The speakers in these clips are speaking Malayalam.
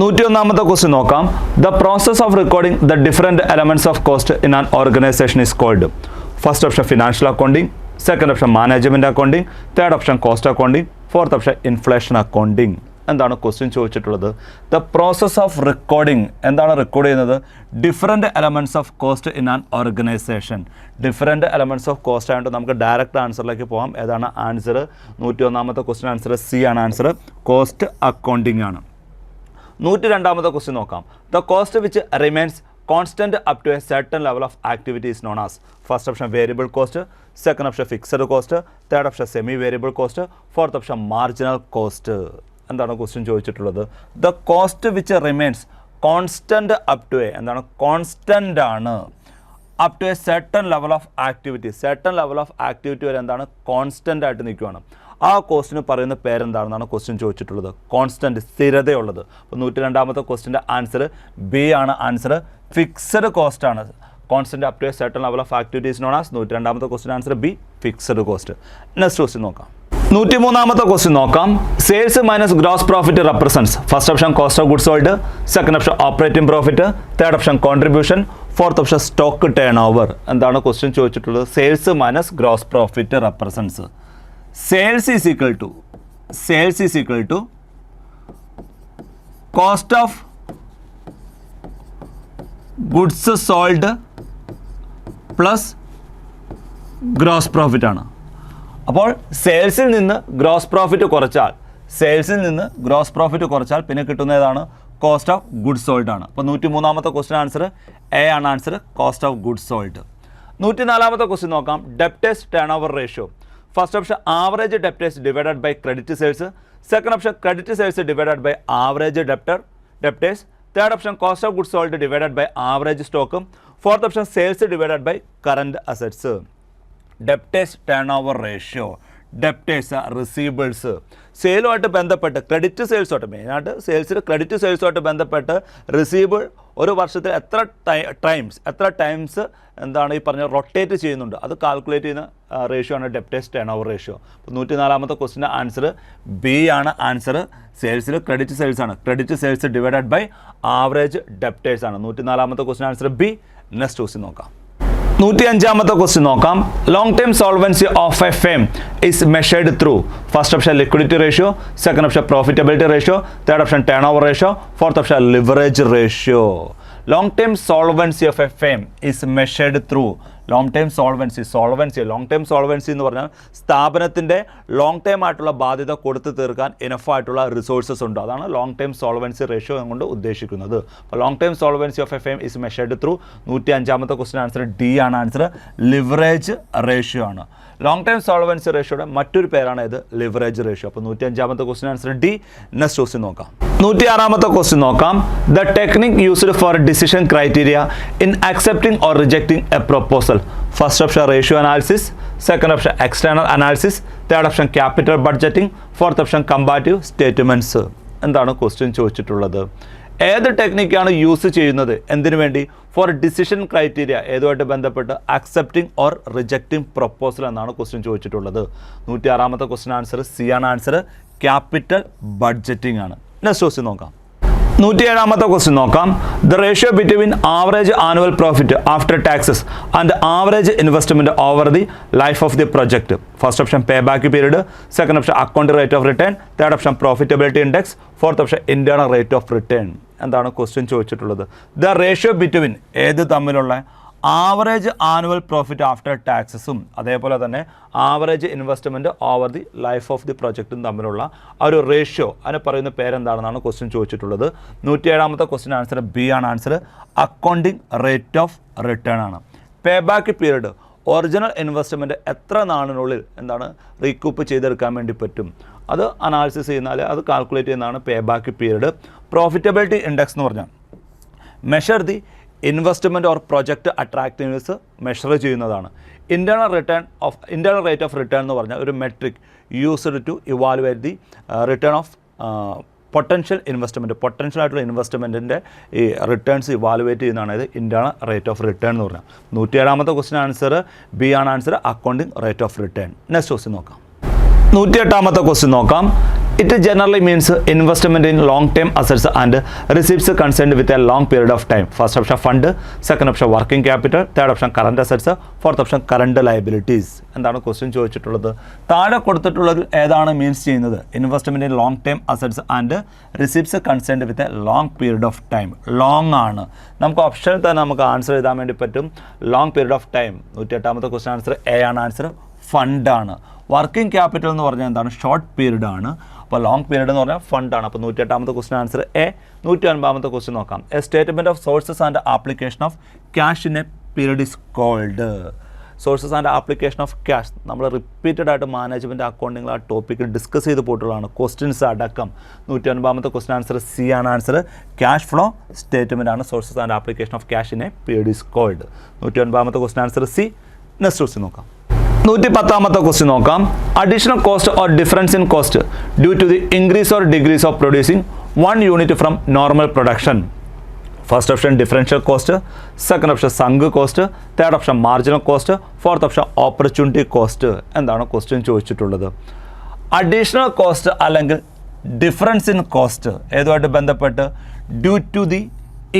നൂറ്റി ഒന്നാമത്തെ ക്വസ്റ്റ്യൻ നോക്കാം. The process of recording the different elements of cost in an organisation is called first option financial accounting second option management accounting third option cost accounting fourth option inflation accounting എന്താണ് ക്വസ്റ്റ്യൻ ചോദിച്ചിട്ടുള്ളത്? ദ പ്രോസസ് ഓഫ് റെക്കോർഡിംഗ് എന്താണ് റെക്കോർഡ് ചെയ്യുന്നത്? Different elements of cost in an organisation different elements of cost ആയതുകൊണ്ട് നമുക്ക് ഡയറക്റ്റ് ആൻസറിലേക്ക് പോകാം ഏതാണ്? ആൻസർ നൂറ്റി ഒന്നാമത്തെ ക്വസ്റ്റ്യൻ ആൻസർ സി ആണ്. ആൻസർ കോസ്റ്റ് അക്കൗണ്ടിംഗ് ആണ്. നൂറ്റി രണ്ടാമത്തെ ക്വസ്റ്റ്യൻ നോക്കാം. The cost which remains constant up to a certain level of activities known as first option variable cost second option fixed cost third option semi variable cost fourth option marginal cost എന്താണ് ക്വസ്റ്റ്യൻ ചോദിച്ചിട്ടുള്ളത്? The cost which remains constant up to a എന്താണ്? കോൺസ്റ്റന്റ് ആണ്. Up to a certain level of activity certain level of activity വരെ എന്താണ്? കോൺസ്റ്റന്റ് ആയിട്ട് നിൽക്കുകയാണ് ആ കോസ്റ്റിന് പറയുന്ന പേരെന്താണെന്നാണ് ക്വസ്റ്റ്യൻ ചോദിച്ചിട്ടുള്ളത്. കോൺസ്റ്റന്റ് സ്ഥിരതയുള്ളത്. അപ്പോൾ നൂറ്റി രണ്ടാമത്തെ ക്വസ്റ്റിന്റെ ആൻസർ ബി ആണ്. ആൻസർ ഫിക്സഡ് കോസ്റ്റ് ആണ്. Constant up to a certain level of activities known as നൂറ്റി രണ്ടാമത്തെ ക്വസ്റ്റിന്റെ answer B fixed cost next question നോക്കാം. നൂറ്റി മൂന്നാമത്തെ ക്വസ്റ്റ്യൻ നോക്കാം. Sales minus gross profit represents first option cost of goods sold second option operating profit third option contribution fourth option stock turnover എന്താണ് ക്വസ്റ്റ്യൻ ചോദിച്ചിട്ടുള്ളത്? Sales minus gross profit represents sales is equal to sales is equal to cost of goods sold plus gross profit ആണ്. അപ്പോൾ സെയിൽസിൽ നിന്ന് ഗ്രോസ് പ്രോഫിറ്റ് കുറച്ചാൽ സെയിൽസിൽ നിന്ന് ഗ്രോസ് പ്രോഫിറ്റ് കുറച്ചാൽ പിന്നെ കിട്ടുന്ന ഏതാണ്? കോസ്റ്റ് ഓഫ് ഗുഡ്സ് സോൾഡ് ആണ്. അപ്പോൾ നൂറ്റി മൂന്നാമത്തെ ക്വസ്റ്റൻ ആൻസർ എ ആണ് answer cost of goods sold നൂറ്റി നാലാമത്തെ ക്വസ്റ്റ്യൻ നോക്കാം. Debtors turnover ratio first option average debtors divided by credit sales second option credit sales divided by average debtor debtors third option cost of goods sold divided by average സ്റ്റോക്കും fourth option sales divided by current assets debtors turnover ratio debtors receivables സെയിലുമായിട്ട് ബന്ധപ്പെട്ട് ക്രെഡിറ്റ് സെയിൽസുമായിട്ട് മെയിനായിട്ട് സെയിൽസിൽ ക്രെഡിറ്റ് സെയിൽസുമായിട്ട് ബന്ധപ്പെട്ട് റിസീബിൾ ഒരു വർഷത്തിൽ എത്ര ടൈംസ് എത്ര ടൈംസ് എന്താണ് ഈ പറഞ്ഞ റൊട്ടേറ്റ് ചെയ്യുന്നുണ്ട്. അത് കാൽക്കുലേറ്റ് ചെയ്യുന്ന റേഷ്യോ ആണ് ഡെപ്റ്റേഴ്സ് ടേൺ ഓവർ റേഷ്യോ അപ്പോൾ നൂറ്റി നാലാമത്തെ ക്വസ്റ്റിന്റെ ആൻസർ ബി ആണ് ആൻസർ സെയിൽസിൽ ക്രെഡിറ്റ് സെയിൽസ് ആണ്. Credit sales divided by average debtors ആണ്. നൂറ്റി നാലാമത്തെ question answer B next question നോക്കാം. നൂറ്റി അഞ്ചാമത്തെ ക്വസ്റ്റ്യൻ നോക്കാം. Long time solvency of a firm is measured through first option liquidity ratio second option profitability ratio third option turnover ratio fourth option leverage ratio long time solvency of a firm is measured through long term solvency solvency long term solvency എന്ന് പറഞ്ഞാൽ സ്ഥാപനത്തിന്റെ ലോങ് ടേം ആയിട്ടുള്ള ബാധ്യത കൊടുത്തു തീർക്കാൻ എനഫ് ആയിട്ടുള്ള റിസോഴ്സസ് ഉണ്ട്. അതാണ് ലോങ് ടേം സോൾവൻസി റേഷ്യോ കൊണ്ട് ഉദ്ദേശിക്കുന്നത്. അപ്പോൾ long time solvency of a firm is measured through നൂറ്റി അഞ്ചാമത്തെ ക്വസ്റ്റൻ ആൻസർ ഡി ആണ് ആൻസർ ലിവറേജ് റേഷ്യോ ആണ്. ലോങ് ടൈം സോൾവൻസി റേഷ്യോയുടെ മറ്റൊരു പേരാണ് ഇത് ലിവറേജ് റേഷ്യോ അപ്പോൾ നൂറ്റി അഞ്ചാമത്തെ question answer D next question നോക്കാം. നൂറ്റി ആറാമത്തെ ക്വസ്റ്റ്യൻ നോക്കാം. The technique used for decision criteria in accepting or rejecting a proposal first option ratio analysis second option external analysis third option capital budgeting fourth option comparative statements എന്താണ് ക്വസ്റ്റ്യൻ ചോദിച്ചിട്ടുള്ളത്? ഏത് ടെക്നിക്കാണ് യൂസ് ചെയ്യുന്നത്? എന്തിനു വേണ്ടി? ഫോർ ഡിസിഷൻ ക്രൈറ്റീരിയ ഏതുമായിട്ട് ബന്ധപ്പെട്ട് അക്സെപ്റ്റിംഗ് ഓർ റിജക്റ്റിംഗ് പ്രപ്പോസൽ എന്നാണ് ക്വസ്റ്റ്യൻ ചോദിച്ചിട്ടുള്ളത്. നൂറ്റി ആറാമത്തെ ക്വസ്റ്റ്യൻ ആൻസർ സി ആണ് ആൻസർ ക്യാപിറ്റൽ ബഡ്ജറ്റിംഗ് ആണ്. നെക്സ്റ്റ് ക്വസ്റ്റ്യൻ നോക്കാം. നൂറ്റി ഏഴാമത്തെ ക്വസ്റ്റ്യൻ നോക്കാം. The ratio between average annual profit after taxes and average investment over the life of the project first option payback period second option account rate of return third option profitability index fourth option internal rate of return എന്താണ് ക്വസ്റ്റ്യൻ ചോദിച്ചിട്ടുള്ളത്? ദ റേഷ്യോ ബിറ്റ്വീൻ ഏത് തമ്മിലുള്ള ആവറേജ് ആനുവൽ പ്രോഫിറ്റ് ആഫ്റ്റർ ടാക്സസും അതേപോലെ തന്നെ average investment over the life of the പ്രൊജക്റ്റും തമ്മിലുള്ള ആ ഒരു റേഷ്യോ അതിന് പറയുന്ന പേരെന്താണെന്നാണ് ക്വസ്റ്റ്യൻ ചോദിച്ചിട്ടുള്ളത്. നൂറ്റി ഏഴാമത്തെ ക്വസ്റ്റ്യൻ ആൻസർ ബി ആണ് answer accounting rate of return ആണ്. Pay back period original investment എത്ര നാളിനുള്ളിൽ എന്താണ് റീകൂപ്പ് ചെയ്തെടുക്കാൻ വേണ്ടി പറ്റും? അത് അനാലിസിസ് ചെയ്യുന്നാൽ അത് കാൽക്കുലേറ്റ് ചെയ്യുന്നതാണ് pay back period profitability index എന്ന് പറഞ്ഞാൽ measure the investment or project attractiveness measure ചെയ്യുന്നതാണ്. Internal return of internal rate of return എന്ന് പറഞ്ഞാൽ ഒരു metric used to evaluate the return of potential investment potential ആയിട്ടുള്ള ഇൻവെസ്റ്റ്മെന്റിന്റെ ഈ റിട്ടേൺസ് ഇവാലുവേറ്റ് ചെയ്യുന്നതാണ് ഇത് ഇന്റേണൽ റേറ്റ് ഓഫ് റിട്ടേൺ എന്ന് പറഞ്ഞാൽ നൂറ്റി ഏഴാമത്തെ ക്വസ്റ്റ്യൻ ആൻസർ ബി ആണ് answer accounting rate of return next question നോക്കാം. നൂറ്റി എട്ടാമത്തെ ക്വസ്റ്റ്യൻ നോക്കാം. It generally means investment in long time assets and receipts concerned with a long period of time first option fund second option working capital third option current assets fourth option current liabilities എന്താണ് ക്വസ്റ്റ്യൻ ചോദിച്ചിട്ടുള്ളത്? താഴെ കൊടുത്തിട്ടുള്ളത് ഏതാണ് മീൻസ് ചെയ്യുന്നത്? Investment in long time assets and receipts concerned with a long period of time long ആണ്. നമുക്ക് ഓപ്ഷനിൽ തന്നെ നമുക്ക് ആൻസർ എഴുതാൻ വേണ്ടി പറ്റും. ലോങ് പീരീഡ് ഓഫ് ടൈം നൂറ്റി എട്ടാമത്തെ ക്വസ്റ്റ്യൻ ആൻസർ എ ആണ് ആൻസർ ഫണ്ടാണ് വർക്കിംഗ് ക്യാപിറ്റൽ എന്ന് പറഞ്ഞാൽ എന്താണ്? ഷോർട്ട് പീരീഡ് ആണ്. അപ്പോൾ ലോങ് പീരീഡ് എന്ന് പറഞ്ഞാൽ ഫണ്ടാണ് അപ്പോൾ നൂറ്റി എട്ടാമത്തെ ക്വസ്റ്റ്യൻ ആൻസർ എ നൂറ്റി ഒൻപതാമത്തെ ക്വസ്റ്റൻ നോക്കാം. A statement of sources and application of cash in a period is called sources and application of cash നമ്മൾ റിപ്പീറ്റഡ് ആയിട്ട് മാനേജ്മെന്റ് അക്കൗണ്ടിങ്ങൾ ആ ടോപ്പിക്കിൽ ഡിസ്കസ് ചെയ്ത് പോയിട്ടുള്ളതാണ്. ക്വസ്റ്റ്യൻസ് അടക്കം. നൂറ്റി ഒൻപതാമത്തെ ക്വസ്റ്റൻ ആൻസർ സി ആണ് ആൻസർ ക്യാഷ് ഫ്ലോ സ്റ്റേറ്റ്മെന്റ് ആണ്. Sources and application of cash in a period is called നൂറ്റി ഒൻപതാമത്തെ question answer C next question നോക്കാം. നൂറ്റി പത്താമത്തെ ക്വസ്റ്റ്യൻ നോക്കാം. Additional cost or difference in cost due to the increase or decrease of producing one unit from normal production first option differential cost second option sunk cost third option marginal cost fourth option opportunity cost എന്താണ് ക്വസ്റ്റ്യൻ ചോദിച്ചിട്ടുള്ളത്? അഡീഷണൽ കോസ്റ്റ് അല്ലെങ്കിൽ ഡിഫറൻസ് ഇൻ കോസ്റ്റ് ഏതുമായിട്ട് ബന്ധപ്പെട്ട്? Due to the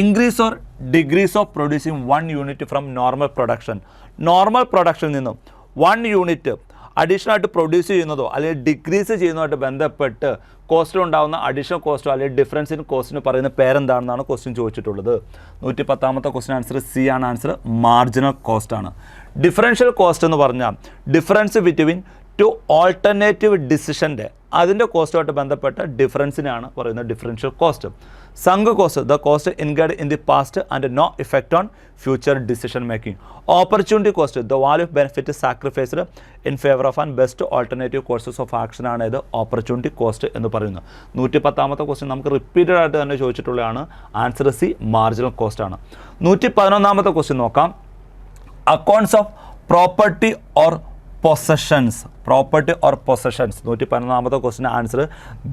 increase or decrease of producing one unit from normal production normal പ്രൊഡക്ഷനിൽ നിന്നും വൺ യൂണിറ്റ് അഡീഷണൽ ആയിട്ട് പ്രൊഡ്യൂസ് ചെയ്യുന്നതോ അല്ലെങ്കിൽ ഡിക്രീസ് ചെയ്യുന്നതുമായിട്ട് ബന്ധപ്പെട്ട് കോസ്റ്റിൽ ഉണ്ടാകുന്ന അഡീഷണൽ കോസ്റ്റോ അല്ലെങ്കിൽ ഡിഫറൻസ് ഇൻ കോസ്റ്റിന് പറയുന്ന പേരെന്താണെന്നാണ് ക്വസ്റ്റ്യൻ ചോദിച്ചിട്ടുള്ളത്. നൂറ്റി പത്താമത്തെ ക്വസ്റ്റ്യൻ ആൻസർ സി ആണ് ആൻസർ മാർജിനൽ കോസ്റ്റ് ആണ്. ഡിഫറൻഷ്യൽ കോസ്റ്റ് എന്ന് പറഞ്ഞാൽ ഡിഫറൻസ് ബിറ്റ്വീൻ ടു ഓൾട്ടർനേറ്റീവ് ഡിസിഷന്റെ അതിന്റെ കോസ്റ്റുമായിട്ട് ബന്ധപ്പെട്ട ഡിഫറൻസിനാണ് പറയുന്നത് differential cost sunk cost the cost incurred in the past and no effect on future decision making opportunity cost the value of benefit sacrificed in favour of and best alternative courses of action ആണ് ഇത്. ഓപ്പർച്യൂണിറ്റി കോസ്റ്റ് എന്ന് പറയുന്നത്. നൂറ്റി പത്താമത്തെ ക്വസ്റ്റ്യൻ നമുക്ക് റിപ്പീറ്റഡ് ആയിട്ട് തന്നെ ചോദിച്ചിട്ടുള്ളതാണ്. ആൻസർ സി മാർജിനൽ കോസ്റ്റ് ആണ്. നൂറ്റി പതിനൊന്നാമത്തെ ക്വസ്റ്റ്യൻ നോക്കാം. Accounts of property or possessions property or possessions. നൂറ്റി പതിനൊന്നാമത്തെ ക്വസ്റ്റിന് ആൻസർ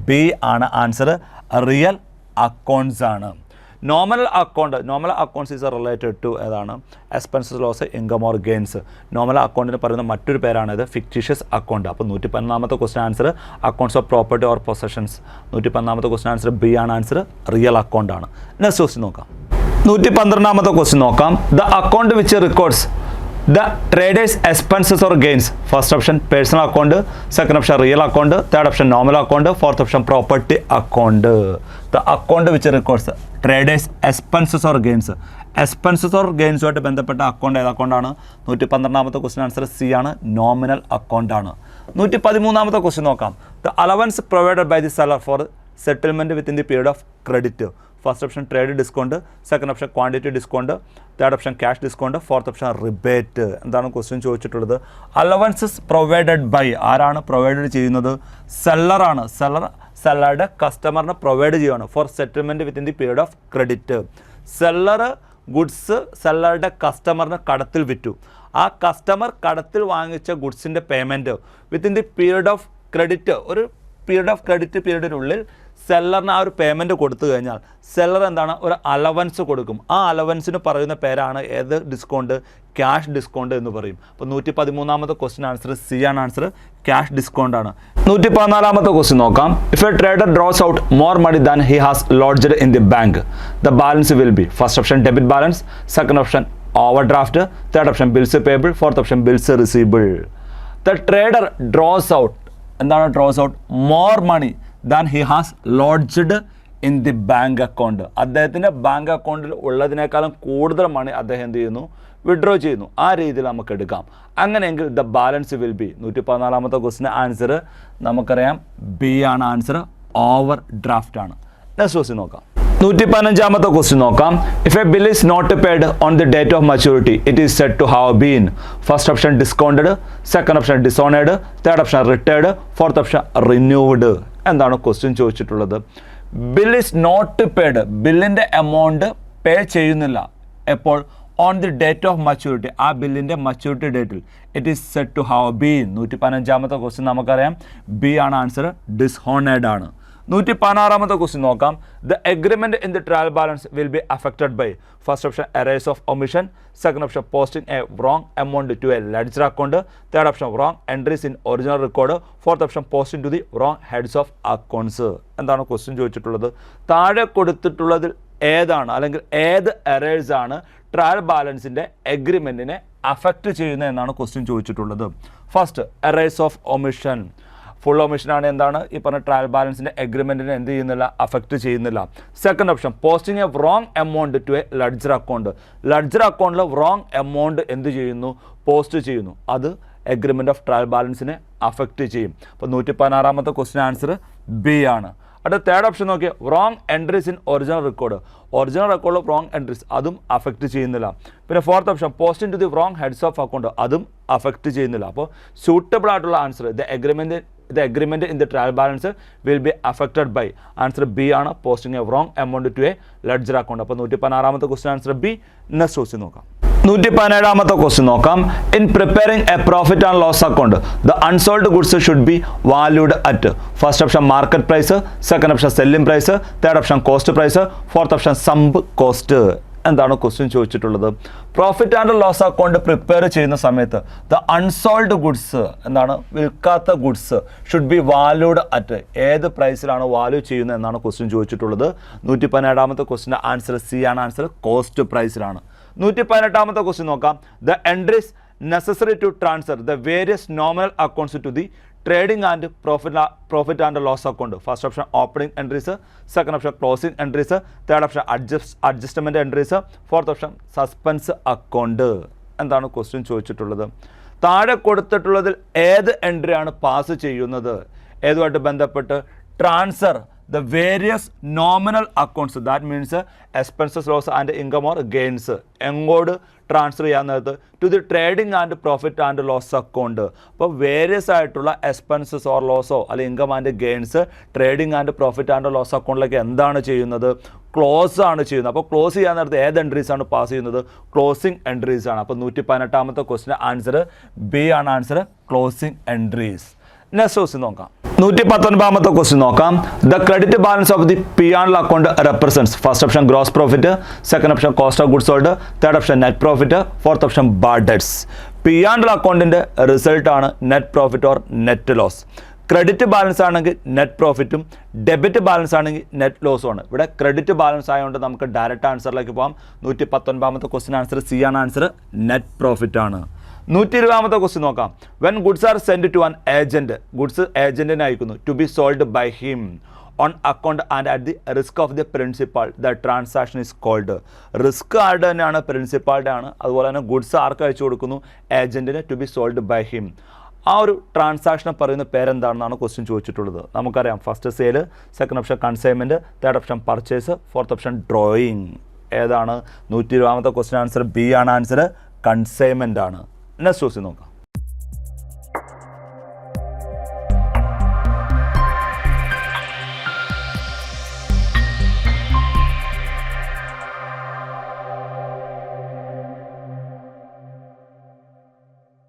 ബി ആണ് ആൻസർ റിയൽ അക്കൗണ്ട്സ് ആണ്. Normal account normal accounts is related to ഏതാണ്? Expenses loss income or gains normal അക്കൗണ്ടിന് പറയുന്ന മറ്റൊരു പേരാണ് ഇത്. ഫിക്റ്റീഷ്യസ് അക്കൗണ്ട് അപ്പോൾ നൂറ്റി പതിനൊന്നാമത്തെ question answer accounts of property or possessions നൂറ്റി പതിനൊന്നാമത്തെ ക്വസ്റ്റൻ ആൻസർ ബി ആണ് ആൻസർ റിയൽ അക്കൗണ്ട് ആണ്. നെക്സ്റ്റ് ക്വസ്റ്റ്യൻ നോക്കാം. നൂറ്റി പന്ത്രണ്ടാമത്തെ ക്വസ്റ്റ്യൻ നോക്കാം. The account which records the traders expenses or gains first option personal account second option real account third option normal account fourth option property account the account which records traders expenses or gains expenses or ഗെയിൻസുമായിട്ട് ബന്ധപ്പെട്ട അക്കൗണ്ട് ഏത് അക്കൗണ്ടാണ് നൂറ്റി പന്ത്രണ്ടാമത്തെ ക്വസ്റ്റൻ ആൻസർ സി ആണ്. നോമിനൽ അക്കൗണ്ടാണ് നൂറ്റി പതിമൂന്നാമത്തെ ക്വസ്റ്റൻ നോക്കാം. The allowance provided by the seller for settlement within the period of credit first option trade discount second option quantity discount third option cash discount fourth option rebate എന്താണ് ക്വസ്റ്റ്യൻ ചോദിച്ചിട്ടുള്ളത്? അലവൻസസ് പ്രൊവൈഡഡ് ബൈ ആരാണ് പ്രൊവൈഡ് ചെയ്യുന്നത്? സെല്ലറാണ് സെല്ലർ സെല്ലറുടെ കസ്റ്റമറിന് പ്രൊവൈഡ് ചെയ്യുകയാണ് for settlement within the period of credit seller goods സെല്ലറുടെ കസ്റ്റമറിന് കടത്തിൽ വിറ്റു. ആ കസ്റ്റമർ കടത്തിൽ വാങ്ങിച്ച ഗുഡ്സിന്റെ payment within the period of credit ഒരു പീരീഡ് ഓഫ് ക്രെഡിറ്റ് പീരീഡിനുള്ളിൽ സെല്ലറിന് ആ ഒരു പേയ്മെന്റ് കൊടുത്തു കഴിഞ്ഞാൽ സെല്ലർ എന്താണ്? ഒരു അലവൻസ് കൊടുക്കും. ആ അലവൻസിന് പറയുന്ന പേരാണ് ഏത്? ഡിസ്കൗണ്ട് ക്യാഷ് ഡിസ്കൗണ്ട് എന്ന് പറയും. അപ്പോൾ നൂറ്റി പതിമൂന്നാമത്തെ ക്വസ്റ്റ്യൻ ആൻസർ സി ആണ് ആൻസർ ക്യാഷ് ഡിസ്കൗണ്ട് ആണ്. നൂറ്റി പതിനാലാമത്തെ ക്വസ്റ്റ്യൻ നോക്കാം. If a trader draws out more money than he has lodged in the bank the balance will be first option debit balance second option overdraft third option bills payable fourth option bills receivable the trader draws out എന്താണ് draws out more money than he has lodged in the bank account അദ്ദേഹത്തിന്റെ ബാങ്ക് അക്കൗണ്ടിൽ ഉള്ളതിനേക്കാളും കൂടുതൽ മണി അദ്ദേഹം എന്ത് ചെയ്യുന്നു? വിഡ്രോ ചെയ്യുന്നു. ആ രീതിയിൽ നമുക്ക് എടുക്കാം. അങ്ങനെയെങ്കിൽ ദ ബാലൻസ് വിൽ ബി നൂറ്റി പതിനാലാമത്തെ ക്വസ്റ്റിന്റെ ആൻസർ നമുക്കറിയാം. ബി ആണ് ആൻസർ ഓവർ ഡ്രാഫ്റ്റ് ആണ്. നെക്സ്റ്റ് ക്വസ്റ്റ്യൻ നോക്കാം. നൂറ്റി പതിനഞ്ചാമത്തെ ക്വസ്റ്റ്യൻ നോക്കാം. If a bill is not paid on the date of maturity it is set to have been first option discounted second option dishonoured third option retired fourth option renewed എന്താണ് ക്വസ്റ്റ്യൻ ചോദിച്ചിട്ടുള്ളത്? ബിൽ ഇസ് നോട്ട് പേഡ് ബില്ലിന്റെ എമൗണ്ട് പേ ചെയ്യുന്നില്ല. എപ്പോൾ? On the date of maturity ആ ബില്ലിന്റെ maturity ഡേറ്റിൽ it is set to have be നൂറ്റി പതിനഞ്ചാമത്തെ ക്വസ്റ്റ്യൻ നമുക്കറിയാം. ബി ആണ് ആൻസർ ഡിസ്ഹോണേഡ് ആണ്. നൂറ്റി പതിനാറാമത്തെ ക്വസ്റ്റ്യൻ നോക്കാം. The agreement in the trial balance will be affected by first option errors of omission second option posting a wrong amount to a ledger account third option wrong entries in original record fourth option posting to the wrong heads of accounts എന്താണ് ക്വസ്റ്റ്യൻ ചോദിച്ചിട്ടുള്ളത്? താഴെ കൊടുത്തിട്ടുള്ളതിൽ ഏതാണ് അല്ലെങ്കിൽ ഏത് എറേഴ്സ് ആണ് ട്രയൽ ബാലൻസിന്റെ എഗ്രിമെന്റിനെ അഫക്റ്റ് ചെയ്യുന്നത് എന്നാണ് ക്വസ്റ്റ്യൻ ചോദിച്ചിട്ടുള്ളത്. First errors of omission full ഒമിഷനാണ് എന്താണ്? ഈ പറഞ്ഞ ട്രയൽ ബാലൻസിന്റെ എഗ്രിമെന്റിനെ എന്ത് ചെയ്യുന്നില്ല? അഫക്റ്റ് ചെയ്യുന്നില്ല. Second option posting a wrong amount to a ledger account ledger അക്കൗണ്ടിൽ റോങ് എമൗണ്ട് എന്ത് ചെയ്യുന്നു? പോസ്റ്റ് ചെയ്യുന്നു. അത് എഗ്രിമെന്റ് ഓഫ് ട്രയൽ ബാലൻസിനെ അഫക്റ്റ് ചെയ്യും. അപ്പോൾ നൂറ്റി പതിനാറാമത്തെ ക്വസ്റ്റ്യൻ ആൻസർ ബി ആണ്. അടുത്ത തേർഡ് ഓപ്ഷൻ നോക്കിയാൽ wrong entries in original record original റെക്കോർഡിൽ wrong entries അതും അഫക്റ്റ് ചെയ്യുന്നില്ല. പിന്നെ fourth option post to the wrong heads of account അതും അഫക്റ്റ് ചെയ്യുന്നില്ല. അപ്പോൾ സൂട്ടബിൾ ആയിട്ടുള്ള answer the agreement the agreement in the trial balance will be affected by answer B ആണ് posting a wrong amount to a ledger account അപ്പോൾ നൂറ്റി പതിനാറാമത്തെ question answer B next question നോക്കാം. നൂറ്റി പതിനേഴാമത്തെ ക്വസ്റ്റ്യൻ നോക്കാം. In preparing a profit and loss account the unsold goods should be valued at first option market price second option selling price third option cost price fourth option some cost എന്താണ് ക്വസ്റ്റ്യൻ ചോദിച്ചിട്ടുള്ളത്? Profit and loss account prepare ചെയ്യുന്ന സമയത്ത് ദ അൺസോൾഡ് ഗുഡ്സ് എന്താണ്? വിൽക്കാത്ത goods should be valued at ഏത് പ്രൈസിലാണ് വാല്യൂ ചെയ്യുന്നത് എന്നാണ് ക്വസ്റ്റ്യൻ ചോദിച്ചിട്ടുള്ളത്. നൂറ്റി പതിനേഴാമത്തെ ക്വസ്റ്റിന്റെ ആൻസർ സി ആണ് ആൻസർ കോസ്റ്റ് പ്രൈസിലാണ് നൂറ്റി പതിനെട്ടാമത്തെ ക്വസ്റ്റ്യൻ നോക്കാം. The entries necessary to transfer the various nominal accounts to the trading and profit profit and loss account first option opening entries second option closing entries third option adjust adjustment entries fourth option suspense account എന്താണ് ക്വസ്റ്റ്യൻ ചോദിച്ചിട്ടുള്ളത്. താഴെ കൊടുത്തിട്ടുള്ളതിൽ ഏത് എൻട്രിയാണ് പാസ് ചെയ്യുന്നത്? ഏതുമായിട്ട് ബന്ധപ്പെട്ട്? Transfer the various nominal accounts that means expenses loss and income or gains എങ്ങോട്ട് ട്രാൻസ്ഫർ ചെയ്യാൻ നേരത്ത് to the trading and profit and loss account അപ്പോൾ വേരിയസ് ആയിട്ടുള്ള എക്സ്പെൻസസ് ഓർ ലോസോ അല്ലെങ്കിൽ income and gains trading and profit and loss അക്കൗണ്ടിലേക്ക് എന്താണ് ചെയ്യുന്നത്? ക്ലോസ് ആണ് ചെയ്യുന്നത്. അപ്പോൾ ക്ലോസ് ചെയ്യാൻ നേരത്ത് ഏത് എൻട്രീസ് ആണ് പാസ് ചെയ്യുന്നത്? ക്ലോസിംഗ് എൻട്രീസ് ആണ്. അപ്പോൾ നൂറ്റി പതിനെട്ടാമത്തെ ക്വസ്റ്റിന്റെ ആൻസർ ബി ആണ് answer closing entries next question നോക്കാം. നൂറ്റി പത്തൊൻപതാമത്തെ ക്വസ്റ്റ്യൻ നോക്കാം the credit balance of the P and account represents first option gross profit second option cost of goods sold third option net profit fourth option bads P and അക്കൗണ്ടിന്റെ ആണ് net profit or net loss credit balance ആണെങ്കിൽ നെറ്റ് പ്രോഫിറ്റും ഡെബിറ്റ് ബാലൻസ് ആണെങ്കിൽ നെറ്റ് ലോസും ആണ്. ഇവിടെ ക്രെഡിറ്റ് ബാലൻസ് ആയതുകൊണ്ട് നമുക്ക് ഡയറക്റ്റ് ആൻസറിലേക്ക് പോകാം നൂറ്റി പത്തൊൻപതാമത്തെ ക്വസ്റ്റിൻ ആൻസർ സി ആണ്. ആൻസർ നെറ്റ് പ്രോഫിറ്റ് ആണ്. നൂറ്റി ഇരുപതാമത്തെ ക്വസ്റ്റ്യൻ നോക്കാം. When goods are send to an agent goods ഏജന്റിനെ അയക്കുന്നു to be sold by him on account and at the risk of the principal the transaction is called risk ആരുടെ തന്നെയാണ് പ്രിൻസിപ്പാളുടെ ആണ് അതുപോലെ തന്നെ ഗുഡ്സ് ആർക്ക് അയച്ചു കൊടുക്കുന്നു? ഏജന്റിന് to be sold by him ആ ഒരു ട്രാൻസാക്ഷനെ പറയുന്ന പേരെന്താണെന്നാണ് ക്വസ്റ്റ്യൻ ചോദിച്ചിട്ടുള്ളത്. നമുക്കറിയാം. First sale second option consignment third option purchase fourth option drawing ഏതാണ്? നൂറ്റി ഇരുപതാമത്തെ ക്വസ്റ്റ്യൻ ആൻസർ ബി ആണ്. ആൻസർ കൺസൈൻമെന്റ് ആണ്. നെക്സ്റ്റ് ക്വസ്റ്റ്യൻ നോക്കാം